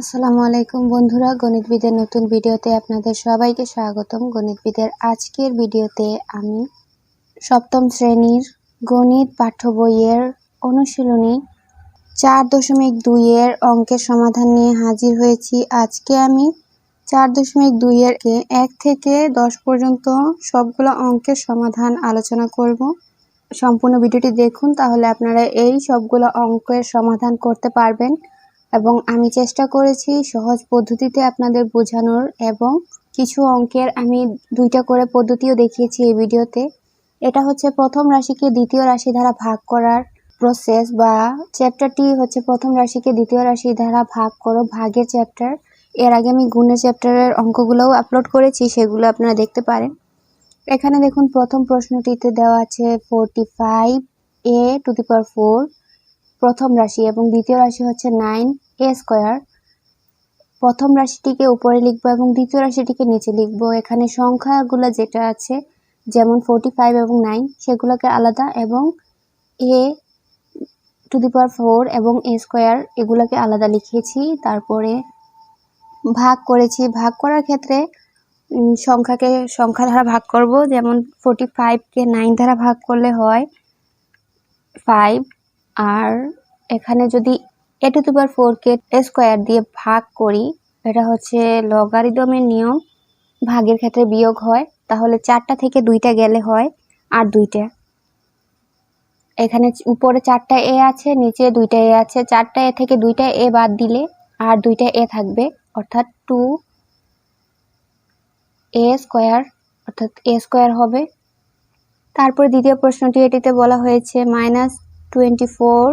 আসসালামু আলাইকুম বন্ধুরা, গণিতবিদের নতুন ভিডিওতে আপনাদের সবাইকে স্বাগতম। গণিতবিদের আজকের ভিডিওতে আমি সপ্তম শ্রেণির গণিত পাঠ্য বইয়ের অনুশীলনী চার দশমিক দুইয়ের অঙ্কের সমাধান নিয়ে হাজির হয়েছি। আজকে আমি চার দশমিক দুইয়ের এক থেকে দশ পর্যন্ত সবগুলো অঙ্কের সমাধান আলোচনা করব। সম্পূর্ণ ভিডিওটি দেখুন, তাহলে আপনারা এই সবগুলো অঙ্কের সমাধান করতে পারবেন। এবং আমি চেষ্টা করেছি সহজ পদ্ধতিতে আপনাদের বোঝানোর এবং কিছু অঙ্কের আমি দুইটা করে পদ্ধতিও দেখিয়েছি এই ভিডিওতে। এটা হচ্ছে প্রথম রাশিকে দ্বিতীয় রাশি দ্বারা ভাগ করার প্রসেস বা চ্যাপ্টারটি হচ্ছে প্রথম রাশিকে দ্বিতীয় রাশি দ্বারা ভাগ করো, ভাগের চ্যাপ্টার এর আগে আমি গুণের চ্যাপ্টারের অঙ্কগুলোও আপলোড করেছি, সেগুলো আপনারা দেখতে পারেন। এখানে দেখুন প্রথম প্রশ্নটিতে দেওয়া আছে forty five a to the power four প্রথম রাশি এবং দ্বিতীয় রাশি হচ্ছে নাইন এ স্কোয়ার। প্রথম রাশিটিকে উপরে লিখব এবং দ্বিতীয় রাশিটিকে নিচে লিখব। এখানে সংখ্যাগুলো যেটা আছে, যেমন ফোরটি ফাইভ এবং নাইন সেগুলোকে আলাদা এবং এ টু দি পাওয়ার ফোর এবং এ স্কোয়ার এগুলোকে আলাদা লিখেছি। তারপরে ভাগ করেছি। ভাগ করার ক্ষেত্রে সংখ্যাকে, সংখ্যা দ্বারা ভাগ করব। যেমন ফোরটি ফাইভকে নাইন দ্বারা ভাগ করলে হয় ফাইভ আর এখানে যদি এ টু দি পাওয়ার ফোরকে স্কোয়ার দিয়ে ভাগ করি, এটা হচ্ছে লগারিদমের নিয়ম, ভাগের ক্ষেত্রে বিয়োগ হয়, তাহলে চারটা থেকে দুইটা গেলে হয় আর দুইটা। এখানে উপরে চারটা এ আছে, নিচে দুইটা এ আছে, চারটা এ থেকে দুইটা এ বাদ দিলে আর দুইটা এ থাকবে, অর্থাৎ টু এ স্কোয়ার অর্থাৎ এ স্কোয়ার হবে। তারপরে দ্বিতীয় প্রশ্নটি এটিতে বলা হয়েছে minus twenty four,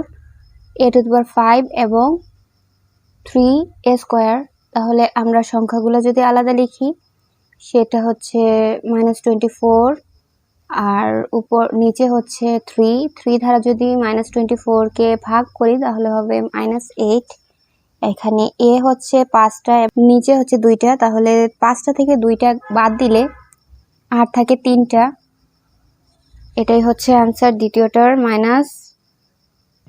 a to five এবং থ্রি এ স্কোয়ার। তাহলে আমরা সংখ্যাগুলো যদি আলাদা লিখি, সেটা হচ্ছে মাইনাস টোয়েন্টি ফোর আর উপর, নিচে হচ্ছে থ্রি। থ্রি ধারা যদি মাইনাস টোয়েন্টি ফোরকে ভাগ করি, তাহলে হবে মাইনাস এইট। এখানে এ হচ্ছে পাঁচটা, নিচে হচ্ছে দুইটা। তাহলে পাঁচটা থেকে দুইটা বাদ দিলে আর থাকে তিনটা। এটাই হচ্ছে অ্যান্সার দ্বিতীয়টার মাইনাস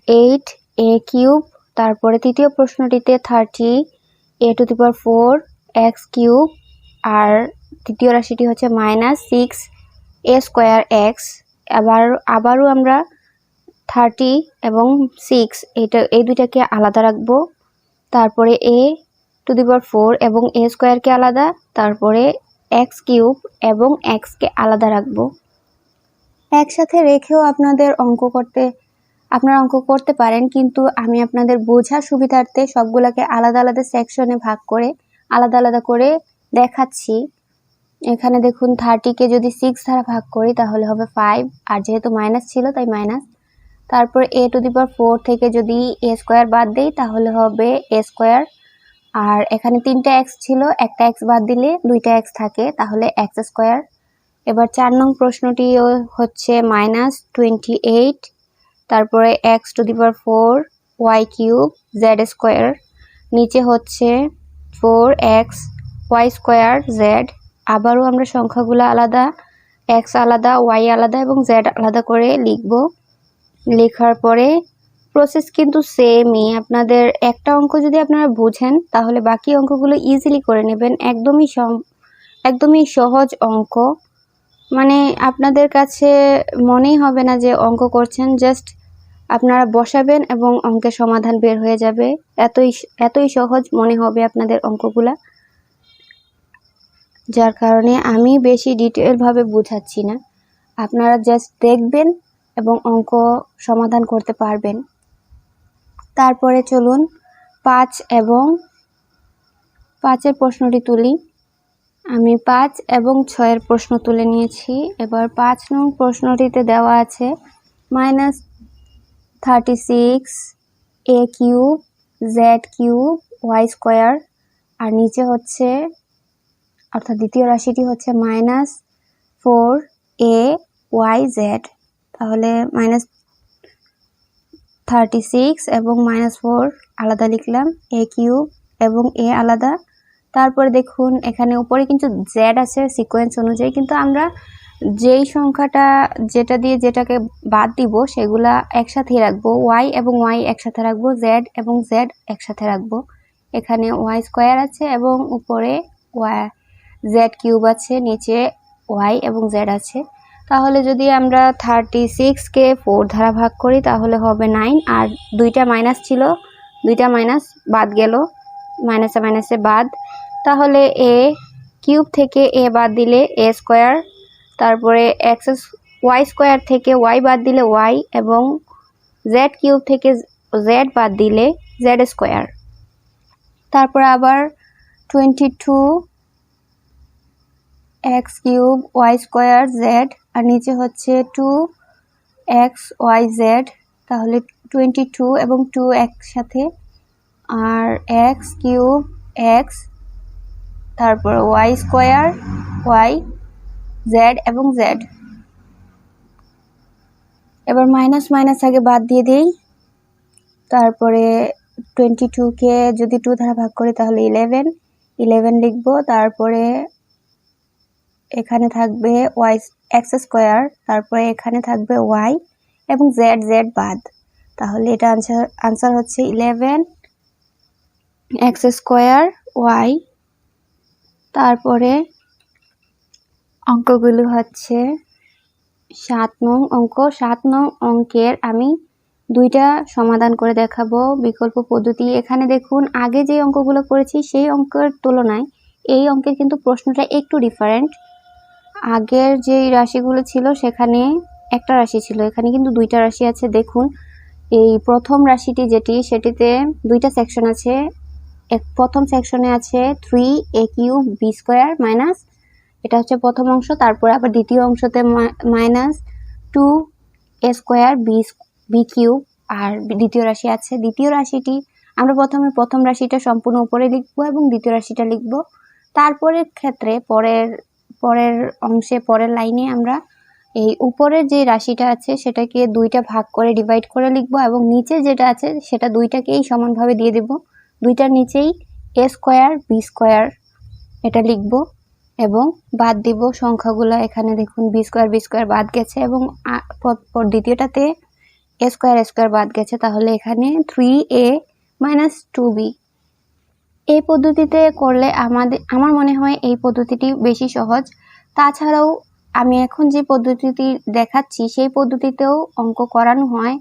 এইট এ কিউব তারপরে তৃতীয় প্রশ্নটিতে thirty a to the power four x cube আর তৃতীয় রাশিটি হচ্ছে minus six a square x আবার, আবারও আমরা থার্টি এবং সিক্স এটা, এই দুইটাকে আলাদা রাখব। তারপরে এ টু দি পাওয়ার ফোর এবং এ স্কোয়ারকে আলাদা, তারপরে এক্স কিউব এবং এক্সকে আলাদা রাখব। একসাথে রেখেও আপনাদের অঙ্ক করতে আপনারা অঙ্ক করতে পারেন, কিন্তু আমি আপনাদের বোঝার সুবিধার্থে সবগুলোকে আলাদা আলাদা সেকশনে ভাগ করে আলাদা আলাদা করে দেখাচ্ছি। এখানে দেখুন থার্টিকে যদি সিক্স দ্বারা ভাগ করি, তাহলে হবে ফাইভ আর যেহেতু মাইনাস ছিল, তাই মাইনাস তারপর এ টু দি পাওয়ার ফোর থেকে যদি এ স্কোয়ার বাদ দেই, তাহলে হবে এ স্কোয়ার আর এখানে তিনটা এক্স ছিল, একটা এক্স বাদ দিলে দুইটা এক্স থাকে, তাহলে এক্স স্কোয়ার এবার চার নং প্রশ্নটি হচ্ছে মাইনাস টোয়েন্টি এইট তারপরে x to the power four y cube z square নিচে হচ্ছে four x y square z আবারও আমরা সংখ্যাগুলো আলাদা এক্স আলাদা ওয়াই আলাদা এবং জেড আলাদা করে লিখব। লেখার পরে প্রসেস কিন্তু সেমই আপনাদের একটা অঙ্ক যদি আপনারা বুঝেন, তাহলে বাকি অঙ্কগুলো ইজিলি করে নেবেন। একদমই একদমই সহজ অঙ্ক। মানে আপনাদের কাছে মনেই হবে না যে অঙ্ক করছেন জাস্ট আপনারা বসাবেন এবং অঙ্কের সমাধান বের হয়ে যাবে। এতই এতই সহজ মনে হবে আপনাদের অঙ্কগুলা। যার কারণে আমি বেশি ডিটেলভাবে বোঝাচ্ছি না। আপনারা জাস্ট দেখবেন এবং অঙ্ক সমাধান করতে পারবেন। তারপরে চলুন পাঁচ এবং পাঁচের প্রশ্নটি তুলি। আমি পাঁচ এবং ছয়ের প্রশ্ন তুলে নিয়েছি। এবার পাঁচ নং প্রশ্নটিতে দেওয়া আছে minus thirty six a cube z cube y square আর নিচে হচ্ছে, অর্থাৎ দ্বিতীয় রাশিটি হচ্ছে minus four a y z তাহলে মাইনাস থার্টি সিক্স এবং মাইনাস ফোর আলাদা লিখলাম এ কিউব এবং এ আলাদা। তারপরে দেখুন, এখানে উপরে কিন্তু জেড আছে সিকোয়েন্স অনুযায়ী, কিন্তু আমরা যেই সংখ্যাটা যেটা দিয়ে যেটাকে বাদ দিব, সেগুলা একসাথেই রাখব। ওয়াই এবং ওয়াই একসাথে রাখব জেড এবং জেড একসাথে রাখব। এখানে ওয়াই স্কোয়ার আছে এবং উপরে ওয়াই জেড কিউব আছে, নিচে ওয়াই এবং জেড আছে। তাহলে যদি আমরা থার্টি সিক্সকে ফোর ধারা ভাগ করি, তাহলে হবে নাইন আর দুইটা মাইনাস ছিল, দুইটা মাইনাস বাদ গেল। মাইনাসে মাইনাসে বাদ। তাহলে এ কিউব থেকে এ বাদ দিলে এ স্কোয়ার তারপরে এক্স ওয়াই স্কোয়ার থেকে ওয়াই বাদ দিলে ওয়াই এবং জেড কিউব থেকে জেড বাদ দিলে জেড স্কোয়ার তারপর আবার twenty two x cube y square z আর নিচে হচ্ছে টু এক্স ওয়াই জেড তাহলে টোয়েন্টি টু এবং টু একসাথে। আর এক্স কিউব এক্স তারপর ওয়াই স্কোয়ার ওয়াই জেড এবং জেড এবার মাইনাস মাইনাস আগে বাদ দিয়ে দিই। তারপরে টোয়েন্টি টুকে যদি টু দ্বারা ভাগ করি তাহলে ইলেভেন ইলেভেন লিখব, তারপরে এখানে থাকবে ওয়াই এক্স স্কোয়ার তারপরে এখানে থাকবে ওয়াই এবং জেড জেড বাদ। তাহলে এটা আনসার আনসার হচ্ছে ইলেভেন এক্স স্কোয়ার ওয়াই তারপরে অঙ্কগুলো হচ্ছে সাত নং অঙ্ক। সাত নং অঙ্কের আমি দুইটা সমাধান করে দেখাবো বিকল্প পদ্ধতি। এখানে দেখুন, আগে যে অঙ্কগুলো করেছি সেই অঙ্কের তুলনায় এই অঙ্কের কিন্তু প্রশ্নটা একটু ডিফারেন্ট আগের যে রাশিগুলো ছিল সেখানে একটা রাশি ছিল, এখানে কিন্তু দুইটা রাশি আছে। দেখুন, এই প্রথম রাশিটি যেটি, সেটিতে দুইটা সেকশন আছে। এক, প্রথম সেকশনে আছে three a cube b square minus এটা হচ্ছে প্রথম অংশ, তারপরে আবার দ্বিতীয় অংশতে minus two a square b b cube আর দ্বিতীয় রাশি আছে। দ্বিতীয় রাশিটি আমরা প্রথমে প্রথম রাশিটা সম্পূর্ণ উপরে লিখব এবং দ্বিতীয় রাশিটা লিখব। তারপরের ক্ষেত্রে পরের পরের অংশে, পরের লাইনে আমরা এই উপরের যে রাশিটা আছে সেটাকে দুইটা ভাগ করে ডিভাইড করে লিখব এবং নিচে যেটা আছে সেটা দুইটাকেই সমানভাবে দিয়ে দেব। দুইটার নিচেই এ স্কোয়ার বি স্কোয়ার এটা লিখব। এবং বাদ দিব সংখ্যাগুলো। এখানে দেখুন বি স্কোয়ার বি স্কোয়ার বাদ গেছে এবং দ্বিতীয়টাতে এ স্কোয়ার স্কোয়ার বাদ গেছে। তাহলে এখানে three a minus two b এই পদ্ধতিতে করলে আমাদের, আমার মনে হয় এই পদ্ধতিটি বেশি সহজ। তাছাড়াও আমি এখন যে পদ্ধতিটি দেখাচ্ছি, সেই পদ্ধতিতেও অঙ্ক করানো হয়।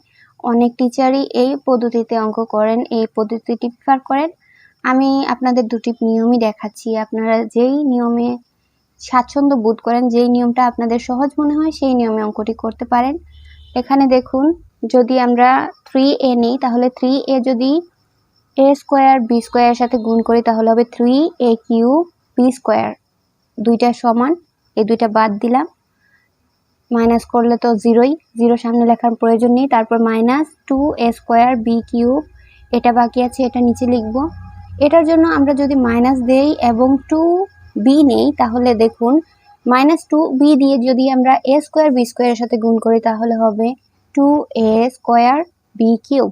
অনেক টিচারই এই পদ্ধতিতে অঙ্ক করেন, এই পদ্ধতিটি প্রিফার করেন। আমি আপনাদের দুটি নিয়মই দেখাচ্ছি। আপনারা যেই নিয়মে স্বাচ্ছন্দ্য বোধ করেন যেই নিয়মটা আপনাদের সহজ মনে হয় সেই নিয়মে অঙ্কটি করতে পারেন। এখানে দেখুন, যদি আমরা থ্রি এ নিই, তাহলে থ্রি এ যদি এ স্কোয়ার বি স্কোয়ারের সাথে গুণ করি, তাহলে হবে three a cube b square দুইটা সমান, এই দুইটা বাদ দিলাম। মাইনাস করলে তো জিরোই জিরো সামনে লেখার প্রয়োজন নেই। তারপর minus two a square b cube এটা বাকি আছে, এটা নিচে লিখব। এটার জন্য আমরা যদি মাইনাস দেই এবং টু বি নেই, তাহলে দেখুন মাইনাস টু বি দিয়ে যদি আমরা এ স্কোয়ার বি স্কোয়ারের সাথে গুণ করি, তাহলে হবে two a square b cube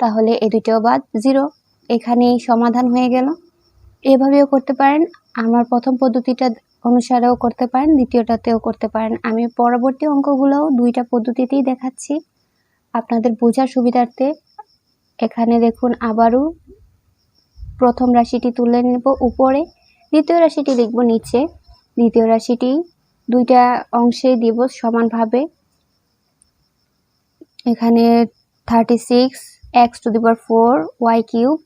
তাহলে এ দুটো বাদ জিরো এখানেই সমাধান হয়ে গেল। এভাবেও করতে পারেন, আমার প্রথম পদ্ধতিটা অনুসারেও করতে পারেন, দ্বিতীয়টাতেও করতে পারেন। আমি পরবর্তী অঙ্কগুলোও দুইটা পদ্ধতিতেই দেখাচ্ছি। আপনাদের বোঝার সুবিধার্থে এখানে দেখুন, আবারও প্রথম রাশিটি তুলে নেব উপরে। দ্বিতীয় রাশিটি লিখব নিচে। দ্বিতীয় রাশিটি দুইটা অংশে দিব সমানভাবে। এখানে thirty six x to the four y cube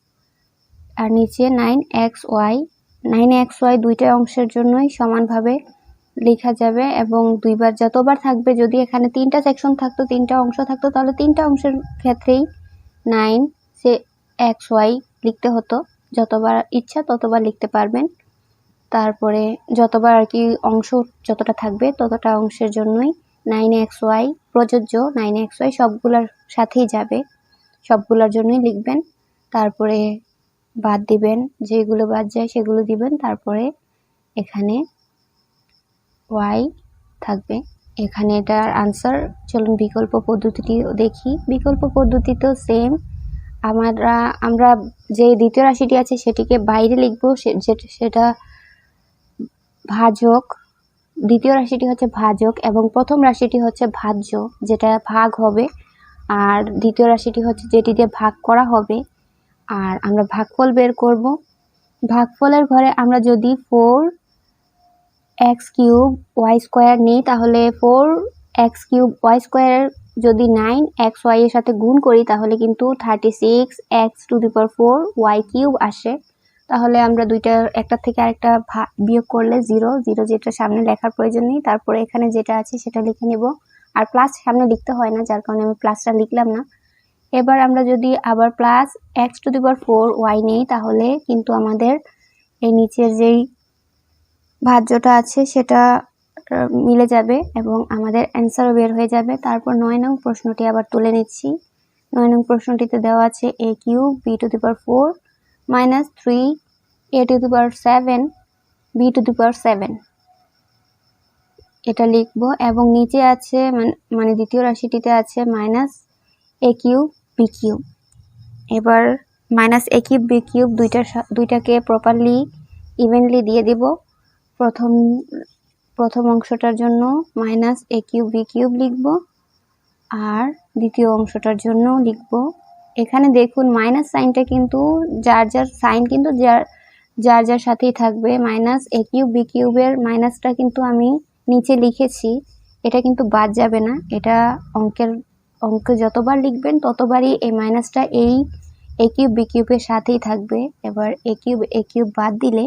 আর নিচে nine x y nine x y দুইটা অংশের জন্যই সমানভাবে লেখা যাবে এবং দুইবার যতবার থাকবে, যদি এখানে তিনটা সেকশন থাকতো, তিনটা অংশ থাকতো, তাহলে তিনটা অংশের ক্ষেত্রেই নাইন সে এক্স ওয়াই লিখতে হতো। যতবার ইচ্ছা ততবার লিখতে পারবেন। তারপরে যতবার আর কি অংশ যতটা থাকবে ততটা অংশের জন্যই নাইন এক্স ওয়াই প্রযোজ্য নাইন এক্স ওয়াই সবগুলোর সাথেই যাবে। সবগুলোর জন্যই লিখবেন, তারপরে বাদ দিবেন, যেগুলো বাদ যায় সেগুলো দিবেন, তারপরে এখানে ওয়াই থাকবে। এখানে এটার আনসার চলুন বিকল্প পদ্ধতিটি দেখি। বিকল্প পদ্ধতি তো সেম আমরা আমরা যে দ্বিতীয় রাশিটি আছে সেটিকে বাইরে লিখব সেটা ভাজক, দ্বিতীয় রাশিটি হচ্ছে ভাজক এবং প্রথম রাশিটি হচ্ছে ভাজ্য, যেটা ভাগ হবে। আর দ্বিতীয় রাশিটি হচ্ছে যেটি দিয়ে ভাগ করা হবে। আর আমরা ভাগফল বের করব। ভাগফলের ঘরে আমরা যদি four x cube y square নিই, তাহলে four x cube y square যদি নাইন এক্স ওয়াই এর সাথে গুণ করি, তাহলে কিন্তু thirty six x to the power four y cube আসে। তাহলে আমরা দুইটা, একটা থেকে আরেকটা বিয়োগ করলে জিরো জিরো যেটা সামনে লেখার প্রয়োজন নেই, তারপরে এখানে যেটা আছে সেটা লিখে নেব। আর প্লাস সামনে লিখতে হয় না, যার কারণে আমি প্লাসটা লিখলাম না। এবার আমরা যদি আবার plus x to the power four y নেই, তাহলে কিন্তু আমাদের এই নিচের যেই ভাজ্যটা আছে সেটা মিলে যাবে এবং আমাদের অ্যান্সারও বের হয়ে যাবে। তারপর নয় নং প্রশ্নটি আবার তুলে নিচ্ছি। নয় নং প্রশ্নটিতে দেওয়া আছে a cube b to the power four minus three a to the power seven b to the power seven এটা লিখব, এবং নিচে আছে, মানে- মানে দ্বিতীয় রাশিটিতে আছে minus a cube b cube এবার minus a cube b cube দুইটার সা- দুইটাকে প্রপারলি ইভেনলি দিয়ে দিব। প্রথম প্রথম অংশটার জন্য minus a cube b cube লিখব, আর দ্বিতীয় অংশটার জন্য লিখব এখানে দেখুন মাইনাস সাইনটা কিন্তু যার যার সাইন কিন্তু যার যার যার সাথেই থাকবে। মাইনাস এ কিউব বি কিউবের মাইনাসটা কিন্তু আমি নিচে লিখেছি। এটা কিন্তু বাদ যাবে না। এটা অঙ্কের, অঙ্ক যতবার লিখবেন, ততবারই এই মাইনাসটা এই এ কিউব বি কিউবের সাথেই থাকবে। এবার এ কিউব এ কিউব বাদ দিলে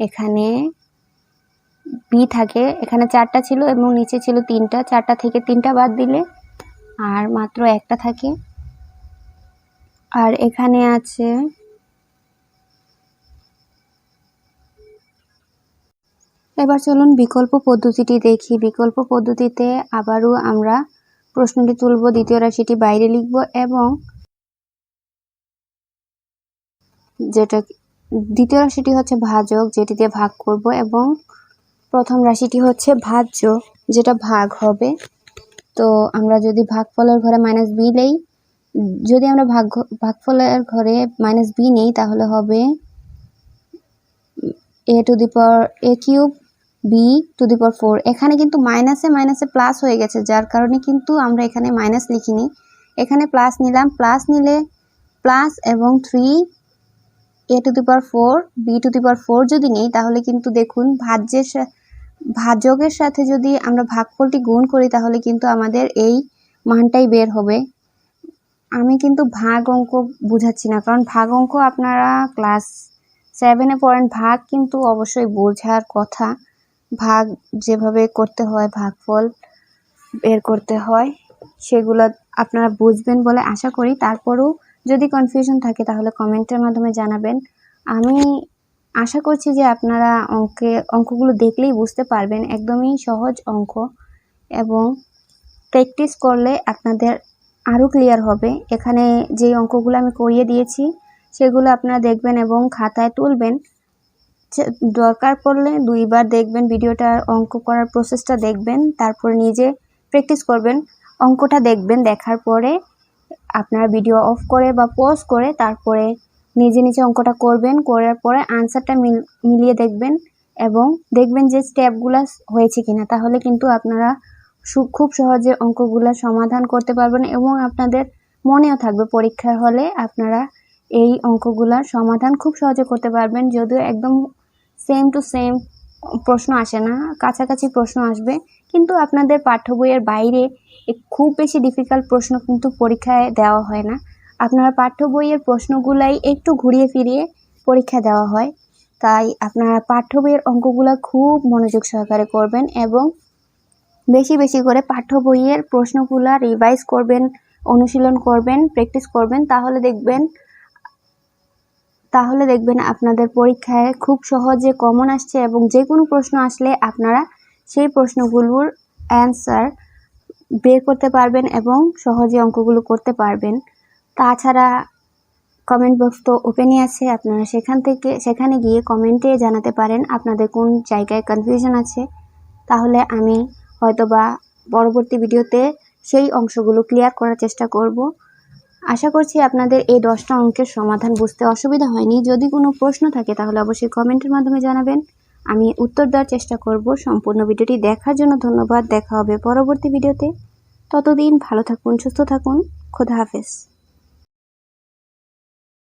এখানে বি থাকে। এখানে চারটা ছিল এবং নিচে ছিল তিনটা। চারটা থেকে তিনটা বাদ দিলে আর মাত্র একটা থাকে। আর এখানে আছে এবার চলুন বিকল্প পদ্ধতিটি দেখি। বিকল্প পদ্ধতিতে আবারও আমরা প্রশ্নটি তুলব, দ্বিতীয় রাশিটি বাইরে লিখব এবং যেটা দ্বিতীয় রাশিটি হচ্ছে ভাজক, যেটি দিয়ে ভাগ করব এবং প্রথম রাশিটি হচ্ছে ভাজ্য, যেটা ভাগ হবে। তো আমরা যদি ভাগ ভাগফলের ঘরে মাইনাস বি নেই যদি আমরা ভাগ ভাগফলের ঘরে মাইনাস বি নেই, তাহলে হবে a to the power a cube b to the power four এখানে কিন্তু মাইনাসে মাইনাসে প্লাস হয়ে গেছে, যার কারণে কিন্তু আমরা এখানে মাইনাস লিখিনি। এখানে প্লাস নিলাম প্লাস নিলে প্লাস এবং three a to the power four b to the power four যদি নেই, তাহলে কিন্তু দেখুন ভাজ্যের ভাজকের সাথে যদি আমরা ভাগফলটি গুণ করি, তাহলে কিন্তু আমাদের এই মানটাই বের হবে। আমি কিন্তু ভাগ অঙ্ক বুঝাচ্ছি না। কারণ ভাগ অঙ্ক আপনারা ক্লাস সেভেনে পড়েন, ভাগ কিন্তু অবশ্যই বোঝার কথা। ভাগ যেভাবে করতে হয়, ভাগফল বের করতে হয়, সেগুলো আপনারা বুঝবেন বলে আশা করি। তারপরেও যদি কনফিউশন থাকে, তাহলে কমেন্টের মাধ্যমে জানাবেন। আমি আশা করছি যে আপনারা অঙ্কে, অঙ্কগুলো দেখলেই বুঝতে পারবেন। একদমই সহজ অঙ্ক এবং প্র্যাকটিস করলে আপনাদের আরও ক্লিয়ার হবে। এখানে যে অঙ্কগুলো আমি করিয়ে দিয়েছি, সেগুলো আপনারা দেখবেন এবং খাতায় তুলবেন। দরকার পড়লে দুইবার দেখবেন ভিডিওটা, অঙ্ক করার প্রসেসটা দেখবেন, তারপর নিজে প্র্যাকটিস করবেন। অঙ্কটা দেখবেন, দেখার পরে আপনারা ভিডিও অফ করে বা পজ করে তারপরে নিজে নিজে অঙ্কটা করবেন, করার পরে আনসারটা মিল, মিলিয়ে দেখবেন এবং দেখবেন যে স্টেপগুলো হয়েছে কিনা। তাহলে কিন্তু আপনারা খুব সহজে অঙ্কগুলো সমাধান করতে পারবেন এবং আপনাদের মনেও থাকবে পরীক্ষার হলে আপনারা এই অঙ্কগুলার সমাধান খুব সহজে করতে পারবেন। যদিও একদম সেম টু সেম প্রশ্ন আসে না, কাছাকাছি প্রশ্ন আসবে, কিন্তু আপনাদের পাঠ্য বইয়ের বাইরে খুব বেশি ডিফিকাল্ট প্রশ্ন কিন্তু পরীক্ষায় দেওয়া হয় না। আপনারা পাঠ্য বইয়ের প্রশ্নগুলাই একটু ঘুরিয়ে ফিরিয়ে পরীক্ষা দেওয়া হয়। তাই আপনারা পাঠ্য বইয়ের অঙ্কগুলো খুব মনোযোগ সহকারে করবেন এবং বেশি বেশি করে পাঠ্য বইয়ের প্রশ্নগুলা রিভাইজ করবেন, অনুশীলন করবেন প্র্যাকটিস করবেন, তাহলে দেখবেন তাহলে দেখবেন আপনাদের পরীক্ষায় খুব সহজে কমন আসছে এবং যে কোনো প্রশ্ন আসলে আপনারা সেই প্রশ্নগুলোর অ্যান্সার বের করতে পারবেন এবং সহজে অঙ্কগুলো করতে পারবেন। তাছাড়া কমেন্ট বক্স তো ওপেনই আছে, আপনারা সেখান থেকে, সেখানে গিয়ে কমেন্টে জানাতে পারেন আপনাদের কোন জায়গায় কনফিউশন আছে। তাহলে আমি হয়তোবা পরবর্তী ভিডিওতে সেই অংশগুলো ক্লিয়ার করার চেষ্টা করব। আশা করছি আপনাদের এই দশটা অঙ্কের সমাধান বুঝতে অসুবিধা হয়নি। যদি কোনো প্রশ্ন থাকে তাহলে অবশ্যই কমেন্টের মাধ্যমে জানাবেন। আমি উত্তর দেওয়ার চেষ্টা করব। সম্পূর্ণ ভিডিওটি দেখার জন্য ধন্যবাদ। দেখা হবে পরবর্তী ভিডিওতে। ততদিন ভালো থাকুন, সুস্থ থাকুন। খোদা হাফেজ।